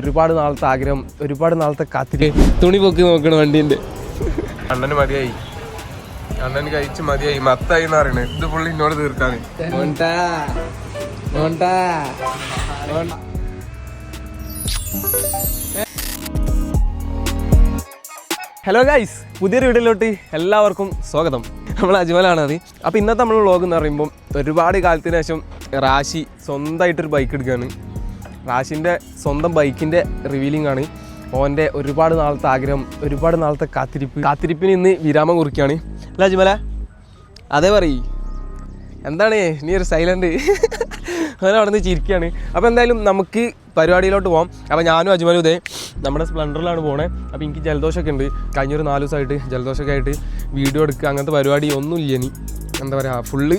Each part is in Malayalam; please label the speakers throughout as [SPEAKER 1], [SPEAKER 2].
[SPEAKER 1] ഒരുപാട് നാളത്തെ ആഗ്രഹം ഒരുപാട് നാളത്തെ കാത്തിരി. തുണി പൊക്കി നോക്കണം വണ്ടിന്റെ അണ്ണന് മതിയായി. അണ്ണന് കഴിച്ച് മതിയായി. മത്തായി എന്ന് പറയണേ. ഇത് പുള്ളി എന്നോട് തീർക്കാണ് ഹലോ ഗൈസ് പുതിയൊരു വീഡിയോയിലോട്ട് എല്ലാവർക്കും സ്വാഗതം. നമ്മൾ അജ്മലാണ് അത്. അപ്പോൾ ഇന്നത്തെ നമ്മൾ വ്ളോഗ് എന്ന് പറയുമ്പോൾ ഒരുപാട് കാലത്തിന് ശേഷം റാശി സ്വന്തമായിട്ടൊരു ബൈക്ക് എടുക്കുകയാണ് റാഷിന്റെ സ്വന്തം ബൈക്കിന്റെ റിവീലിംഗ് ആണ്. ഓന്റെ ഒരുപാട് നാളത്തെ ആഗ്രഹം ഒരുപാട് നാളത്തെ കാത്തിരിപ്പ്. കാത്തിരിപ്പിന് ഇന്ന് വിരാമം കുറിക്കുകയാണ്. അല്ല അജ്മല? അതേ പറയ്. എന്താണ്? നീ ഒരു സൈലന്റ് അങ്ങനെ അവിടെ നിന്ന് ചിരിക്കുകയാണ്. അപ്പോൾ എന്തായാലും നമുക്ക് പരിപാടിയിലോട്ട് പോകാം അപ്പോൾ ഞാനും അജ്മലും ഇതേ നമ്മുടെ സ്പ്ലണ്ടറിലാണ് പോണേ. അപ്പോൾ എനിക്ക് ജലദോഷമൊക്കെ ഉണ്ട്. കഴിഞ്ഞൊരു നാല് ദിവസമായിട്ട് ജലദോഷമൊക്കെ ആയിട്ട് വീഡിയോ എടുക്കുക അങ്ങനത്തെ പരിപാടി ഒന്നുമില്ല ഇനി. എന്താ പറയുക ഫുള്ള്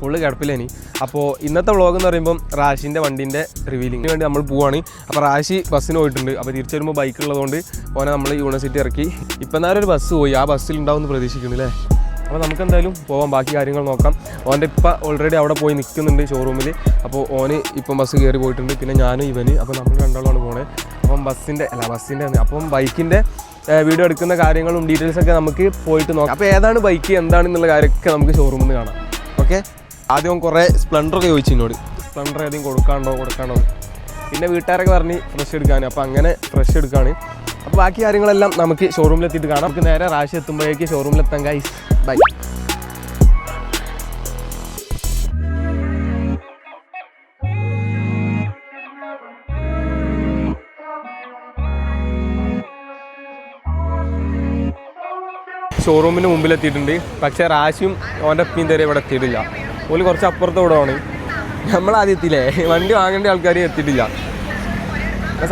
[SPEAKER 1] ഫുള്ള് കിടപ്പില്ല ഇനി അപ്പോൾ ഇന്നത്തെ വ്ളോഗ് എന്ന് പറയുമ്പോൾ റാഷിന്റെ വണ്ടീന്റെ റിവീലിങ്ങിന് വേണ്ടി നമ്മൾ പോവാണ്. അപ്പോൾ റാഷി ബസ്സിന് പോയിട്ടുണ്ട്. അപ്പോൾ തിരിച്ചു വരുമ്പോൾ ബൈക്ക് ഉള്ളതുകൊണ്ട് ഓനെ നമ്മൾ യൂണിവേഴ്സിറ്റി ഇറക്കി. ഇപ്പം നേരം ഒരു ബസ് പോയി. ആ ബസ്സിൽ ഉണ്ടാവുമെന്ന് പ്രതീക്ഷിക്കുന്നില്ലേ അപ്പോൾ നമുക്ക് എന്തായാലും പോവാം. ബാക്കി കാര്യങ്ങൾ നോക്കാം. ഓന്റെ ഇപ്പം ഓൾറെഡി അവിടെ പോയി നിൽക്കുന്നുണ്ട് ഷോറൂമിൽ അപ്പോൾ ഓന് ഇപ്പം ബസ് കയറി പോയിട്ടുണ്ട്. പിന്നെ ഞാനും ഇവന്. അപ്പോൾ നമ്മൾ രണ്ടാളാണ് പോണേ. അപ്പം ബസ്സിന്റെ അല്ല ബസ്സിന്റെ അപ്പം ബൈക്കിന്റെ വീഡിയോ എടുക്കുന്ന കാര്യങ്ങളും ഡീറ്റെയിൽസൊക്കെ നമുക്ക് പോയിട്ട് നോക്കാം. അപ്പോൾ ഏതാണ് ബൈക്ക് എന്താണെന്നുള്ള കാര്യമൊക്കെ നമുക്ക് ഷോറൂമിൽ നിന്ന് കാണാം. ഓക്കെ ആദ്യം കുറേ സ്പ്ലെൻഡറൊക്കെ ചോദിച്ചു എന്നോട്. സ്പ്ലെൻഡർ ഏതെങ്കിലും കൊടുക്കാണ്ടോ കൊടുക്കാണ്ടോ. പിന്നെ വീട്ടുകാരൊക്കെ പറഞ്ഞ് ഫ്രഷ് എടുക്കാൻ. അപ്പോൾ അങ്ങനെ ഫ്രഷ് എടുക്കുകയാണ് അപ്പോൾ ബാക്കി കാര്യങ്ങളെല്ലാം നമുക്ക് ഷോറൂമിൽ എത്തിയിട്ട് കാണാം. നമുക്ക് നേരെ റാശി എത്തുമ്പോഴേക്ക് ഷോറൂമിൽ എത്താൻ ഗൈസ് ബൈ ഷോറൂമിന് മുമ്പിലെത്തിയിട്ടുണ്ട്. പക്ഷേ റാശിയും ഓന്റെ അപ്പിയും തരെ ഇവിടെ എത്തിയിട്ടില്ല. ഓൽ കുറച്ച് അപ്പുറത്ത് വിടുവാണ് നമ്മളാദ്യം എത്തിയില്ലേ വണ്ടി വാങ്ങേണ്ട ആൾക്കാർ എത്തിയിട്ടില്ല.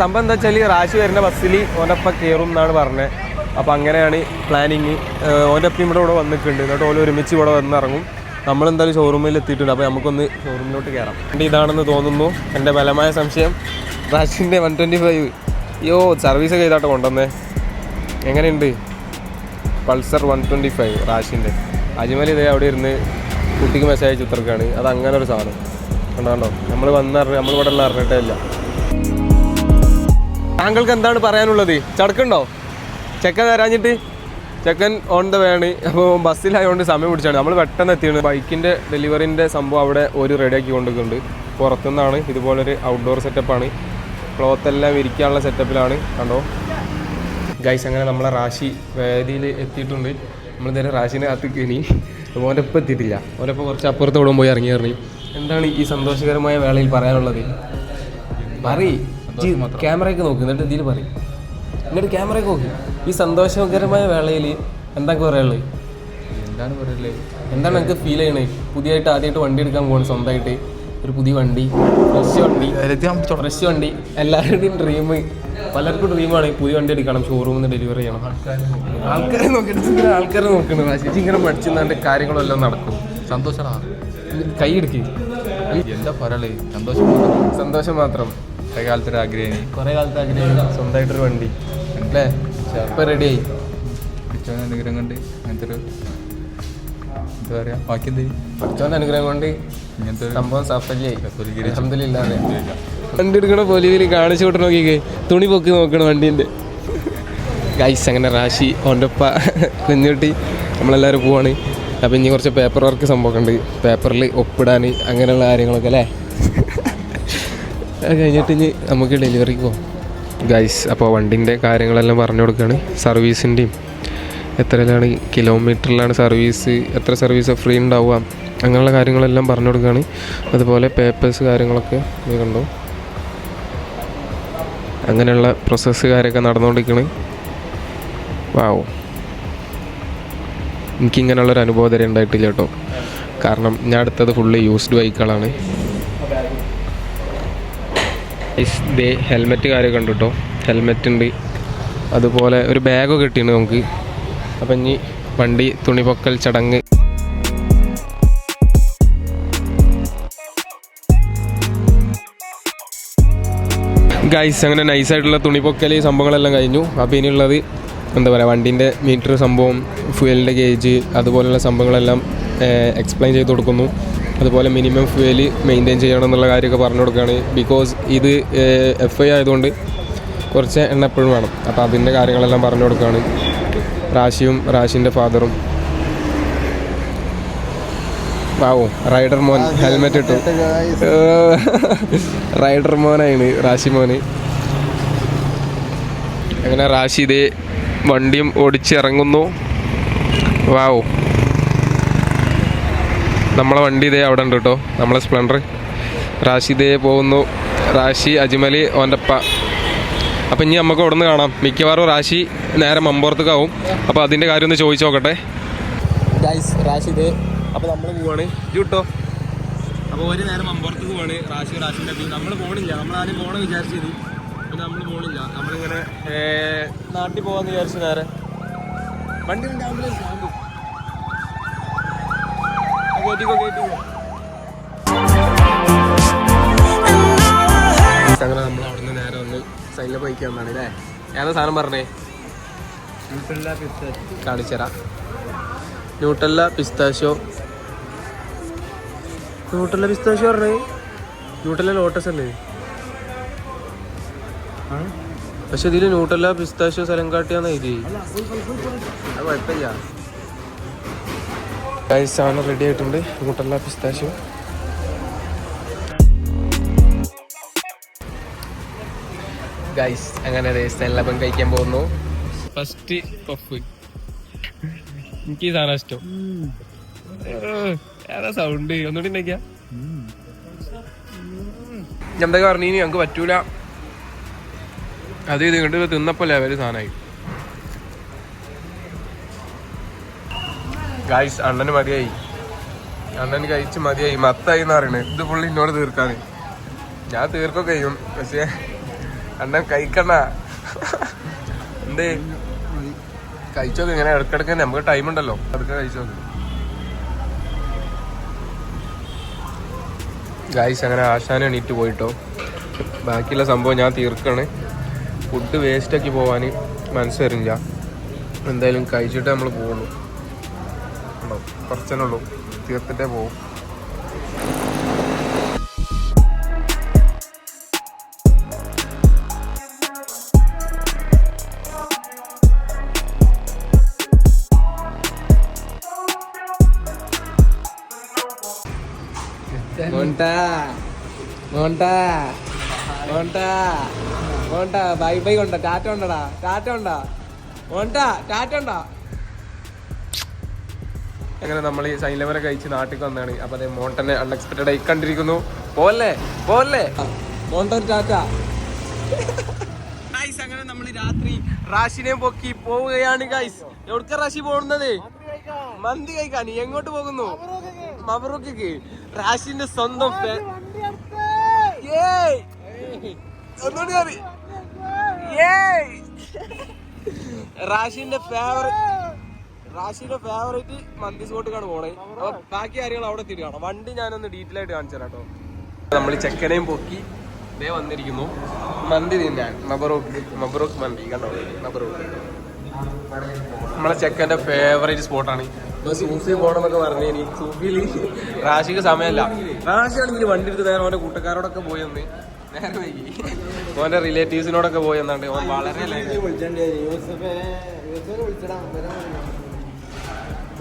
[SPEAKER 1] സംഭവം എന്താ വെച്ചാൽ റാശി വരുന്ന ബസ്സിൽ ഓനപ്പം കയറും എന്നാണ് പറഞ്ഞത് അപ്പോൾ അങ്ങനെയാണ് പ്ലാനിങ് ഓന്റെ ഒപ്പം ഇവിടെ ഇവിടെ വന്നിട്ടുണ്ട്. എന്നിട്ട് ഓൽ ഒരുമിച്ച് ഇവിടെ വന്നിറങ്ങും നമ്മളെന്തായാലും ഷോറൂമിൽ എത്തിയിട്ടുണ്ട്. അപ്പോൾ നമുക്കൊന്ന് ഷോറൂമിലോട്ട് കയറാം വണ്ടി ഇതാണെന്ന് തോന്നുന്നു. എന്റെ ബലമായ സംശയം. റാഷിന്റെ വൺ ട്വന്റി ഫൈവ് അയ്യോ സർവീസ് ചെയ്താട്ടോ കൊണ്ടുവന്നേ. എങ്ങനെയുണ്ട്? പൾസർ വൺ ട്വന്റി ഫൈവ് റാഷിന്റെ അജ്മൽ ഇതേ അവിടെ ഇരുന്ന് കുട്ടിക്ക് മെസ്സേജ് അയച്ചു ഉത്തർക്കാണ് അത് അങ്ങനെ ഒരു സാധനം. കണ്ടോ നമ്മൾ വന്ന നമ്മൾ ഇവിടെ ഉള്ള അറിഞ്ഞിട്ടേ ഇല്ല താങ്കൾക്ക് എന്താണ് പറയാനുള്ളത്? ചടക്കുണ്ടോ? ചെക്കൻ തരാഞ്ഞിട്ട് ചെക്കൻ ഓൺ ദ വേണ് അപ്പോൾ ബസ്സിലായതുകൊണ്ട് സമയം പിടിച്ചാണ്. നമ്മൾ പെട്ടെന്ന് എത്തിയാണ് ബൈക്കിന്റെ ഡെലിവറിന്റെ സംഭവം അവിടെ ഒരു റെഡിയാക്കി കൊണ്ടുവക്കുന്നുണ്ട് പുറത്തുനിന്നാണ്. ഇതുപോലൊരു ഔട്ട്ഡോർ സെറ്റപ്പാണ് ക്ലോത്ത് എല്ലാം ഇരിക്കാനുള്ള സെറ്റപ്പിലാണ് കണ്ടോ? ഗൈസ് അങ്ങനെ നമ്മളെ റാശി വേദിയിൽ എത്തിയിട്ടുണ്ട്. നമ്മൾ നേരെ റാശിനെ കാത്ത് ഒപ്പം എത്തിയിട്ടില്ല. ഓരപ്പം കുറച്ച് അപ്പുറത്ത് ഇവിടെ പോയി ഇറങ്ങി ഇറങ്ങി. എന്താണ് ഈ സന്തോഷകരമായ വേളയിൽ പറയാനുള്ളത്? പറയ്. ക്യാമറയൊക്കെ നോക്കി എന്നിട്ട് ഇതിൽ പറയും. എന്നിട്ട് ക്യാമറയൊക്കെ നോക്ക്. ഈ സന്തോഷകരമായ വേളയിൽ എന്താ പറയാനുള്ളത്?
[SPEAKER 2] എന്താണ് പറയുള്ളത്
[SPEAKER 1] എന്താണ് നിങ്ങൾക്ക് ഫീൽ ചെയ്യണേ? പുതിയതായിട്ട് ആദ്യമായിട്ട് വണ്ടി എടുക്കാൻ പോകണം സ്വന്തമായിട്ട്. ഒരു പുതിയ വണ്ടി ഫ്രഷ് വണ്ടി ഫ്രഷ് വണ്ടി എല്ലാവരുടെയും ഡ്രീം പലർക്കും ഡ്രീമാണ് പുതിയ വണ്ടി എടുക്കണം ഷോറൂമിൽ നിന്ന് ഡെലിവറി ചെയ്യണം ആൾക്കാരെ നോക്കിയിട്ട് ആൾക്കാരെ നോക്കണം ചേച്ചി ഇങ്ങനെ പഠിച്ചെന്നാണ്ട് കാര്യങ്ങളെല്ലാം നടക്കും
[SPEAKER 2] സന്തോഷടാ
[SPEAKER 1] കൈ എടുക്കി
[SPEAKER 2] എന്താ പറയലേ സന്തോഷം
[SPEAKER 1] സന്തോഷം മാത്രം
[SPEAKER 2] കുറേ കാലത്തൊരു ആഗ്രഹം
[SPEAKER 1] കുറേ കാലത്ത് ആഗ്രഹം സ്വന്തമായിട്ടൊരു വണ്ടി അല്ലേ ഇപ്പം റെഡിയായി
[SPEAKER 2] അനുഗ്രഹം കണ്ടി അങ്ങനത്തെ ഒരു എന്താ പറയാ? ബാക്കി
[SPEAKER 1] അനുഗ്രഹം കൊണ്ട്
[SPEAKER 2] ഇങ്ങനത്തെ
[SPEAKER 1] സംഭവം സഫല്യായി. വണ്ടി എടുക്കണ പൊലിവിൽ കാണിച്ചു വിട്ട് നോക്കിക്കേ. തുണി പൊക്കി നോക്കണം വണ്ടീന്റെ ഗൈസ് അങ്ങനെ റാശി ഓന്റെ ഒപ്പ കുഞ്ഞുട്ടി നമ്മളെല്ലാവരും പോവാണ്. അപ്പം ഇനി കുറച്ച് പേപ്പർ വർക്ക് സംഭവമൊക്കെ ഉണ്ട്. പേപ്പറിൽ ഒപ്പിടാൻ അങ്ങനെയുള്ള കാര്യങ്ങളൊക്കെ അല്ലേ? അത് കഴിഞ്ഞിട്ട് ഇനി നമുക്ക് ഡെലിവറിക്ക് പോകാം ഗൈസ് അപ്പോൾ വണ്ടിന്റെ കാര്യങ്ങളെല്ലാം പറഞ്ഞു കൊടുക്കുകയാണ്. സർവീസിന്റെയും എത്രയിലാണ് കിലോമീറ്ററിലാണ് സർവീസ് എത്ര സർവീസ് ഫ്രീ ഉണ്ടാവുക അങ്ങനെയുള്ള കാര്യങ്ങളെല്ലാം പറഞ്ഞു കൊടുക്കുകയാണ്. അതുപോലെ പേപ്പേഴ്സ് കാര്യങ്ങളൊക്കെ കണ്ടു? അങ്ങനെയുള്ള പ്രോസസ്സ് കാര്യമൊക്കെ നടന്നുകൊണ്ടിരിക്കണ്. വാവോ എനിക്കിങ്ങനെയുള്ളൊരു അനുഭവം തരെ ഉണ്ടായിട്ടില്ല കേട്ടോ. കാരണം ഞാൻ അടുത്തത് ഫുള്ള് യൂസ്ഡ് ബൈക്കുകളാണ് ഹെൽമെറ്റ് കാര്യമൊക്കെ ഉണ്ട് കേട്ടോ. ഹെൽമെറ്റ് ഉണ്ട്. അതുപോലെ ഒരു ബാഗൊക്കെ കിട്ടിയിട്ടുണ്ട് നമുക്ക്. അപ്പം ഇനി വണ്ടി തുണിപൊക്കൽ ചടങ്ങ്. ഗൈസ് അങ്ങനെ നൈസായിട്ടുള്ള തുണിപൊക്കൽ സംഭവങ്ങളെല്ലാം കഴിഞ്ഞു. അപ്പോൾ ഇനിയുള്ളത് എന്താ പറയുക വണ്ടീന്റെ മീറ്റർ സംഭവം ഫ്യൂവലിന്റെ ഗേജ് അതുപോലെയുള്ള സംഭവങ്ങളെല്ലാം എക്സ്പ്ലെയിൻ ചെയ്ത് കൊടുക്കുന്നു. അതുപോലെ മിനിമം ഫ്യൂവൽ മെയിന്റെയിൻ ചെയ്യണം എന്നുള്ള കാര്യമൊക്കെ പറഞ്ഞു കൊടുക്കുകയാണ്. ബിക്കോസ് ഇത് എഫ് ഐ ആയതുകൊണ്ട് കുറച്ച് എണ്ണ എപ്പോഴും വേണം. അപ്പോൾ അതിന്റെ കാര്യങ്ങളെല്ലാം പറഞ്ഞു കൊടുക്കുകയാണ്. റാഷിയും റാഷിന്റെ ഫാദറും. വാവോ റൈഡർ മോൻ ഹെൽമെറ്റ് ഇട്ടു. റൈഡർ മോനാണ് റാഷി മോന്. അങ്ങനെ റാഷി ഇതേ വണ്ടിയും ഓടിച്ചിറങ്ങുന്നു വാവോ. നമ്മളെ വണ്ടി ഇതേ അവിടെ ഉണ്ട് കേട്ടോ. നമ്മളെ സ്പ്ലെൻഡർ. റാഷി ഇതേ പോകുന്നു. റാഷി അജ്മലി ഓന്റെപ്പ അപ്പം ഇനി നമുക്ക് അവിടെ നിന്ന് കാണാം. മിക്കവാറും റാശി നേരെ മമ്പുറത്തേക്കാവും. അപ്പം അപ്പോൾ അതിന്റെ കാര്യം ഒന്ന് ചോദിച്ചു നോക്കട്ടെ. ഗൈസ് ഇതേ അപ്പോൾ നമ്മൾ പോവാണ്. ജൂട്ടോ അപ്പോൾ ഒരു നേരം മമ്പുറത്തേക്ക് പോവാണ്. റാശി റാശിന്റെ അടുത്ത്. നമ്മൾ പോകണില്ല നമ്മൾ ആദ്യം പോകണം വിചാരിച്ചത്. പിന്നെ നമ്മൾ പോകണില്ല നമ്മളിങ്ങനെ നാട്ടിൽ പോകാമെന്ന് വിചാരിച്ചു നേരെ. വണ്ടി ആംബുലൻസ് ആകും കേട്ടിക്കോ കേട്ടിക്കോ അങ്ങനെ നമ്മൾ അവിടുന്ന് നേരെ സൈഡിൽ പോയിക്കാൻ വന്നാണ് അല്ലേ ഏതാ സാധനം പറഞ്ഞേ? കാണിച്ചരാ ന്യൂട്ടല്ല പിസ്താഷോ ന്യൂട്ടല്ല പിസ്താഷോ പറഞ്ഞേ? ന്യൂട്ടല്ല ലോട്ടസ് അല്ലേ? പക്ഷെ ഇതിൽ ന്യൂട്ടല്ല പിസ്താഷോ സ്ഥലം കാട്ടിയാന്ന് എഴുതി അത് കുഴപ്പമില്ല. സാധനം റെഡി ആയിട്ടുണ്ട്. ന്യൂട്ടല്ല പിസ്താഷോ ഗൈസ് അങ്ങനെ സ്ഥലം കഴിക്കാൻ പോകുന്നു. ഫസ്റ്റ് പഫ് എനിക്ക് ഈ സാധനം ഇഷ്ടം ഏതാ സൗണ്ട് ഒന്നുകൂടി ഉണ്ടാക്കിയാ? എന്തൊക്കെ പറഞ്ഞു ഇനി ഞങ്ങൾക്ക് പറ്റൂല. അത് ഇത് ഇങ്ങോട്ട് തിന്നപ്പോ ലെവൽ സാധനമായി ഗായ്സ് അണ്ണന് മതിയായി. അണ്ണന് കഴിച്ച് മതിയായി. മത്തായി എന്ന് പറയണേ ഇത് പുള്ളി എന്നോട് തീർക്കാതെ ഞാൻ തീർക്കൊക്കെ ചെയ്യും. പക്ഷേ അണ്ണൻ കഴിക്കണ എന്തേ? കഴിച്ചോക്ക് ഇങ്ങനെ ഇടക്കിടക്ക് നമുക്ക് ടൈം ഉണ്ടല്ലോ. അതൊക്കെ കഴിച്ചോക്ക്. ഗായ്സ് അങ്ങനെ ആശാന എണീറ്റ് പോയിട്ടോ. ബാക്കിയുള്ള സംഭവം ഞാൻ തീർക്കാണ്. ഫുഡ് വേസ്റ്റാക്കി പോവാൻ മനസ്സ് വരില്ല എന്തായാലും കഴിച്ചിട്ട് നമ്മൾ പോകുള്ളൂ ഉള്ളൂ. തീർത്തിട്ടേ പോകും മോണ്ടാ മോണ്ടാ മോണ്ടാ ബൈ ബൈ കൊണ്ട. ടാറ്റ ഉണ്ടടാ ടാറ്റ ഉണ്ടാ മോണ്ടാ ടാറ്റ ഉണ്ടാ അങ്ങനെ നമ്മൾ ഈ സൈലവരെ കഴിച്ച് നാട്ടിൽ വന്നാണ്. അപ്പൊ അതെ മോണ്ടനെ അൺഎക്സ്പെക്റ്റഡ് ആയി കണ്ടിരിക്കുന്നു. പോലെ പോലെ മോണ്ടൻ ടാറ്റ. ഗൈസ് അങ്ങനെ നമ്മൾ രാത്രി റാഷിനെ പൊക്കി പോവുകയാണ് ഗൈസ് എവിടുക്ക റാഷി പോകുന്നത്? മന്തി കഴിക്കാൻ. എങ്ങോട്ട് പോകുന്നു? മബറൂക്കിക്ക് റാഷിന്റെ സ്വന്തം! റാഷിന്റെ ഫേവറേറ്റ് റാഷിന്റെ ഫേവറേറ്റ് മന്തി സ്പോട്ടിക്കാണ് പോണേ. അപ്പൊ ബാക്കി കാര്യങ്ങൾ അവിടെ എത്തിയിട്ട് കാണാം. വണ്ടി ഞാനൊന്ന് ഡീറ്റെയിൽ ആയിട്ട് കാണിച്ചു തരാം കേട്ടോ നമ്മൾ ചെക്കനെയും പൊക്കി ഇതേ വന്നിരിക്കുന്നു. മന്തി തിന്നാൻ. മബറൂക്ക് മബറൂക്ക് മന്തി. കണ്ടോ? മബറൂക്ക്. നമ്മളെ ചെക്കന്റെ ഫേവറേറ്റ് സ്പോട്ടാണ് ഇപ്പൊ സൂഫി പോണെന്നൊക്കെ പറഞ്ഞു ഇനി സൂഫിയിൽ റാഷിക്ക് സമയമല്ല. റാഷിയാണെങ്കിൽ വണ്ടി എടുത്ത് നേരെ അവന്റെ കൂട്ടുകാരോടൊക്കെ പോയി ഒന്ന് നേരെ വൈകി. ഓന്റെ റിലേറ്റീവ്സിനോടൊക്കെ ഓൻ വളരെ late.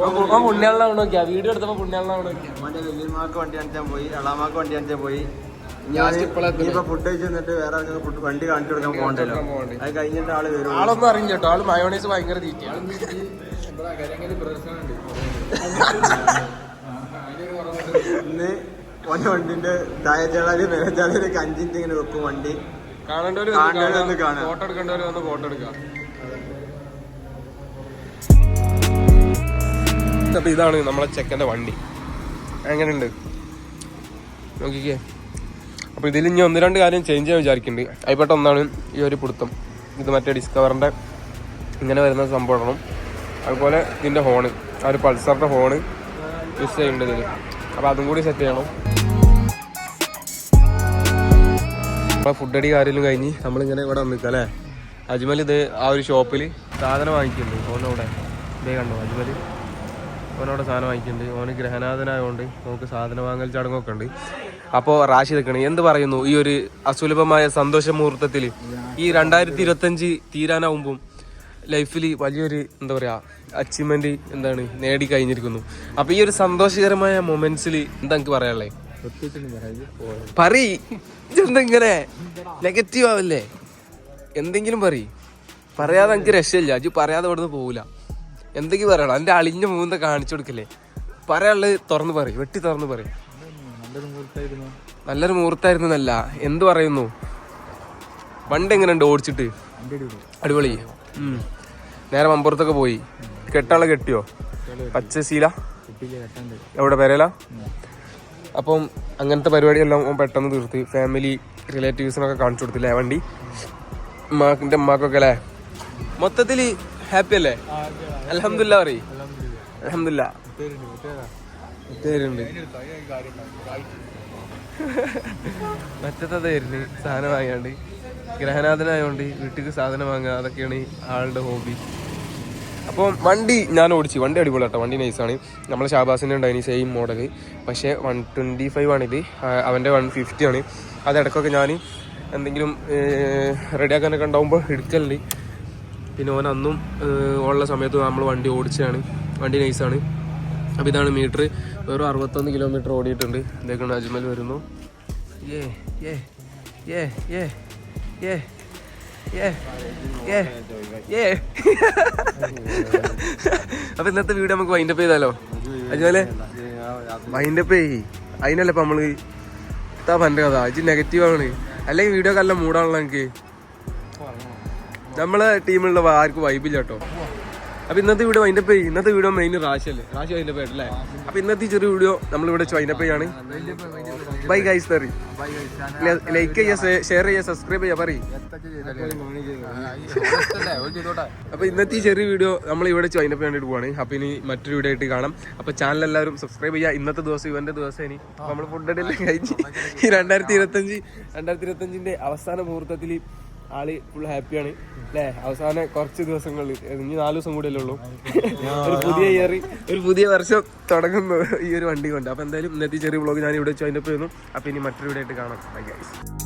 [SPEAKER 1] ഓൻ ഓൻ പുണ്യാളിനാണ് നോക്കിയാ. വീഡിയോ എടുത്തപ്പോ പുണ്യാളിനാണ് നോക്കിയാ.
[SPEAKER 3] അവന്റെ വലിയമാക്ക് വണ്ടി കാണിച്ചാൽ പോയി അളാമാക്ക് വണ്ടി കാണിച്ചാൽ പോയി.
[SPEAKER 1] ഞാൻ.
[SPEAKER 3] ഇപ്പൊ ഫുഡ് കഴിച്ച് വേറെ ഫുഡ് വണ്ടി കാണിച്ചു കൊടുക്കാൻ പോകണ്ടല്ലോ. അത് കഴിഞ്ഞിട്ട് ആൾ വരും.
[SPEAKER 1] ആളൊന്നും അറിയില്ല കേട്ടോ. ആൾ മയോണൈസ് ഭയങ്കര തീറ്റയാണ്
[SPEAKER 3] ഇന്ന് ഓന്റെ വണ്ടിന്റെ തായച്ചാളാൽ മേലച്ചാളാൽ അഞ്ചിന്റെ ഇങ്ങനെ വെക്കും വണ്ടി.
[SPEAKER 1] കാണേണ്ടവര്
[SPEAKER 3] കാണേണ്ടവര് വന്ന് കാണാം.
[SPEAKER 1] ഫോട്ടോ എടുക്കേണ്ടവര് വന്ന് ഫോട്ടോ എടുക്കാം. അപ്പൊ ഇതാണ് നമ്മളെ ചെക്കന്റെ വണ്ടി. എങ്ങനെയുണ്ട്? നോക്കിക്കേ. അപ്പോൾ ഇതിൽ ഇനി ഒന്ന് രണ്ട് കാര്യം ചേഞ്ച് ചെയ്യാൻ വിചാരിക്കുന്നുണ്ട് അതിൽപ്പെട്ട ഒന്നാണ് ഈ ഒരു പിടുത്തം. ഇത് മറ്റേ ഡിസ്കവറിന്റെ ഇങ്ങനെ വരുന്ന സംഭവം അതുപോലെ ഇതിന്റെ ഹോണ് ആ ഒരു പൾസറിന്റെ ഹോണ് യൂസ് ചെയ്യുന്നുണ്ട് ഇതിൽ അപ്പൊ അതും കൂടി സെറ്റ് ചെയ്യണം. നമ്മളെ ഫുഡ് അടി കാര്യമെല്ലാം കഴിഞ്ഞ് നമ്മളിങ്ങനെ ഇവിടെ വന്നിട്ട് അല്ലേ? അജ്മൽ ഇത് ആ ഒരു ഷോപ്പിൽ സാധനം വാങ്ങിക്കുന്നുണ്ട്. ഓനവിടെ ഇതേ കണ്ടോ അജ്മൽ ഓനോടെ സാധനം വാങ്ങിക്കുന്നുണ്ട്. ഓന് ഗ്രഹനാഥനായതുകൊണ്ട് നമുക്ക് സാധനം വാങ്ങൽ ചടങ്ങൊക്കെ ഉണ്ട്. അപ്പോൾ റാഷി നിൽക്കണം. എന്ത് പറയുന്നു? ഈ ഒരു അസുലഭമായ സന്തോഷ മുഹൂർത്തത്തിൽ ഈ രണ്ടായിരത്തി ഇരുപത്തഞ്ച് തീരാനാവുമ്പം ലൈഫിൽ വലിയൊരു എന്താ പറയുക അച്ചീവ്മെന്റ് എന്താണ് നേടി കഴിഞ്ഞിരിക്കുന്നു. അപ്പോൾ ഈ ഒരു സന്തോഷകരമായ മൊമെന്റ്സിൽ എന്താ എനിക്ക് പറയാനുള്ളത് പറയ്. ഇതെന്തെങ്ങനെ നെഗറ്റീവ് ആവല്ലേ? എന്തെങ്കിലും പറ പറയാതെ എനിക്ക് രക്ഷയില്ല. അജു പറയാതെ ഇവിടുന്ന് പോകില്ല എന്തെങ്കിലും പറയണം എന്റെ അളിഞ്ഞ മൂന്ന കാണിച്ചു കൊടുക്കല്ലേ? പറയാനുള്ളത് തുറന്ന് പറയും. വെട്ടി തുറന്ന് പറയും.
[SPEAKER 2] നല്ലൊരു മുഹൂർത്തായിരുന്നു.
[SPEAKER 1] മുഹൂർത്തായിരുന്നല്ല. എന്ത് പറയുന്നു? വണ്ടി എങ്ങനെയുണ്ട് ഓടിച്ചിട്ട്? അടിപൊളി. നേരെ മമ്പുറത്തൊക്കെ പോയി. കെട്ടാളെ കെട്ടിയോ? പച്ച ശീല എവിടെ പേരല? അപ്പം അങ്ങനത്തെ പരിപാടിയെല്ലാം പെട്ടെന്ന് തീർത്ത്. ഫാമിലി റിലേറ്റീവ്സിനൊക്കെ കാണിച്ചു കൊടുത്തില്ലേ വണ്ടി? ഉമ്മാക്കിന്റെ ഉമ്മാക്കൊക്കെ അല്ലേ? മൊത്തത്തിൽ ഹാപ്പി അല്ലേ? അലഹമില്ല പറയും. അലഹമില്ല മറ്റത്തെ മറ്റത്തായിരുന്നു സാധനം വാങ്ങിയാണ്ട്. ഗ്രഹനാഥനായോണ്ട് വീട്ടിൽ സാധനം വാങ്ങുക അതൊക്കെയാണ് ആളുടെ ഹോബി. അപ്പോൾ വണ്ടി ഞാൻ ഓടിച്ചു. വണ്ടി അടിപൊളി കേട്ടോ വണ്ടി നൈസാണ്. നമ്മളെ ഷാബാസിന്റെ ഉണ്ടായിന് സെയിം മോഡൽ പക്ഷേ വൺ ട്വന്റി ഫൈവ് ആണിത് അവന്റെ വൺ ഫിഫ്റ്റി ആണ്. അതിടക്കൊക്കെ ഞാൻ എന്തെങ്കിലും റെഡിയാക്കാനൊക്കെ ഉണ്ടാകുമ്പോൾ എടുക്കലുണ്ട്. പിന്നെ ഓൻ അന്നും ഉള്ള സമയത്ത് നമ്മൾ വണ്ടി ഓടിച്ചതാണ്. വണ്ടി നൈസാണ്. അപ്പോൾ ഇതാണ് മീറ്റർ. വെറും അറുപത്തൊന്ന് കിലോമീറ്റർ ഓടിയിട്ടുണ്ട്. ഇതൊക്കെയാണ് അജ്മൽ വരുന്നു. ഏ ഏ ഏ ഏ ഏ Yeah. Yeah. Yeah. അപ്പൊ ഇന്നത്തെ വീഡിയോ നമുക്ക് വൈൻഡപ്പ് ചെയ്താലോ? അതുപോലെ വൈൻഡപ്പ് ചെയ് അതിനല്ലേ ഇപ്പൊ നമ്മൾ ഇതാ പന്റെ കഥ. ഇത് നെഗറ്റീവ് ആണ്. അല്ലെങ്കിൽ വീഡിയോ നല്ല മൂടാണല്ലോ എനിക്ക് നമ്മളെ ടീമിലുള്ള ആർക്കും വൈബില്ല കേട്ടോ. അപ്പൊ ഇന്നത്തെ വീഡിയോ വൈൻഡപ്പ് ചെയ്യും ഇന്നത്തെ വീഡിയോ മെയിൻ റാശി അല്ലേ? റാശി വൈൻഡപ്പ് ആയിട്ടല്ലേ അപ്പൊ ഇന്നത്തെ ചെറിയ വീഡിയോ നമ്മളിവിടെ വൈൻഡപ്പ് ചെയ്യാണ്. ബൈ ഗൈസ് തെറി ലൈക്ക് ചെയ്യുക ഷെയർ ചെയ്യുക സബ്സ്ക്രൈബ് ചെയ്യുക പറയും. അപ്പൊ ഇന്നത്തെ ഈ ചെറിയ വീഡിയോ നമ്മൾ ഇവിടെ വൈൻഡപ്പ് ചെയ്യാനായിട്ട് പോവാണ്. അപ്പൊ ഇനി മറ്റൊരു വീഡിയോ ആയിട്ട് കാണാം. അപ്പൊ ചാനൽ എല്ലാവരും സബ്സ്ക്രൈബ് ചെയ്യുക. ഇന്നത്തെ ദിവസം ഇവന്റെ ദിവസം ഇനി നമ്മൾ ഫുഡ് എല്ലാം കഴിഞ്ഞ്. രണ്ടായിരത്തി രണ്ടായിരത്തി ഇരുപത്തഞ്ച് രണ്ടായിരത്തി ഇരുപത്തഞ്ചിന്റെ അവസാന മുഹൂർത്തത്തിൽ ആൾ ഫുൾ ഹാപ്പിയാണ് അല്ലേ അവസാന കുറച്ച് ദിവസങ്ങളിൽ ഇനി നാല് ദിവസം കൂടെ ഉള്ളൂ. ഒരു പുതിയ ഇയർ ഒരു പുതിയ വർഷം തുടങ്ങുന്നു ഈ ഒരു വണ്ടി കൊണ്ട്. അപ്പൊ എന്തായാലും ഇന്നത്തെ ചെറിയ വ്ളോഗ് ഞാൻ ഇവിടെ വെച്ച് അതിന്റെ ചെയ്യുന്നു അപ്പൊ ഇനി മറ്റൊരു വീഡിയോ ആയിട്ട് കാണാം. Bye guys